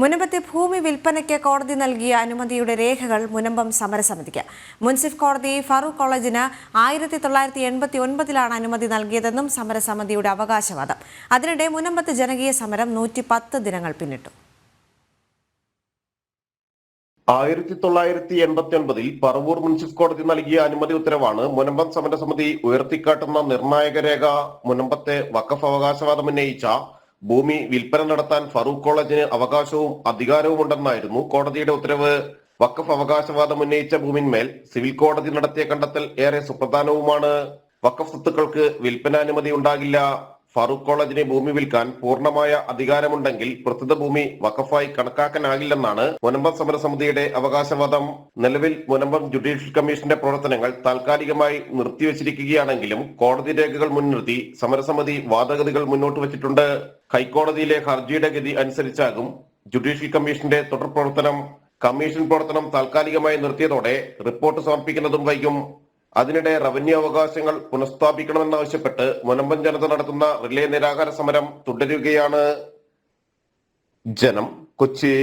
മുനമ്പത്തെ ഭൂമി വിൽപ്പനയ്ക്ക് കോടതി നൽകിയ അനുമതിയുടെ രേഖകൾ മുനമ്പം സമരസമിതിക്ക്. മുൻസിഫ് കോടതി ഫറൂഖ് കോളേജിന് ആയിരത്തി തൊള്ളായിരത്തി എൺപത്തി ഒൻപതിലാണ് അനുമതി നൽകിയതെന്നും സമരസമിതിയുടെ അവകാശവാദം. അതിനിടെ മുനമ്പത്ത് ജനകീയ സമരം നൂറ്റി പത്ത് ദിനങ്ങൾ പിന്നിട്ടു. ആയിരത്തി തൊള്ളായിരത്തി എൺപത്തി ഒൻപതിൽ പറവൂർ മുൻസിഫ് കോടതി നൽകിയ അനുമതി ഉത്തരവാണ് മുനമ്പം സമരസമിതി ഉയർത്തിക്കാട്ടുന്ന നിർണായക രേഖ മുനമ്പത്തെ വക്കഫ് അവകാശവാദം ഉന്നയിച്ച ഭൂമി വിൽപ്പന നടത്താൻ ഫറൂഖ് കോളേജിന് അവകാശവും അധികാരവും ഉണ്ടെന്നായിരുന്നു കോടതിയുടെ ഉത്തരവ്. വഖഫ് അവകാശവാദം ഉന്നയിച്ച ഭൂമിന്മേൽ സിവിൽ കോടതി നടത്തിയ കണ്ടെത്തൽ ഏറെ സുപ്രധാനവുമാണ്. വഖഫ് സ്വത്തുക്കൾക്ക് വിൽപ്പനാനുമതി ഉണ്ടാകില്ല. ഫറൂഖ് കോളേജിന് ഭൂമി വിൽക്കാൻ പൂർണമായ അധികാരമുണ്ടെങ്കിൽ പ്രസ്തുത ഭൂമി വഖഫായി കണക്കാക്കാനാകില്ലെന്നാണ് മുനമ്പം സമരസമിതിയുടെ അവകാശവാദം. നിലവിൽ മുനമ്പം ജുഡീഷ്യൽ കമ്മീഷന്റെ പ്രവർത്തനങ്ങൾ താൽക്കാലികമായി നിർത്തിവച്ചിരിക്കുകയാണെങ്കിലും കോടതി രേഖകൾ മുൻനിർത്തി സമരസമിതി വാദഗതികൾ മുന്നോട്ട് വച്ചിട്ടുണ്ട് ഹൈക്കോടതിയിലെ ഹർജിയുടെ ഗതി അനുസരിച്ചാകും ജുഡീഷ്യൽ കമ്മീഷന്റെ തുടർ പ്രവർത്തനം കമ്മീഷൻ പ്രവർത്തനം താൽക്കാലികമായി നിർത്തിയതോടെ റിപ്പോർട്ട് സമർപ്പിക്കുന്നതും വൈകും. അതിനിടെ റവന്യൂ അവകാശങ്ങൾ പുനഃസ്ഥാപിക്കണമെന്നാവശ്യപ്പെട്ട് മുനമ്പൻ ജനത നടത്തുന്ന റിലേ നിരാഹാര സമരം തുടരുകയാണ്. ജനം കൊച്ചി.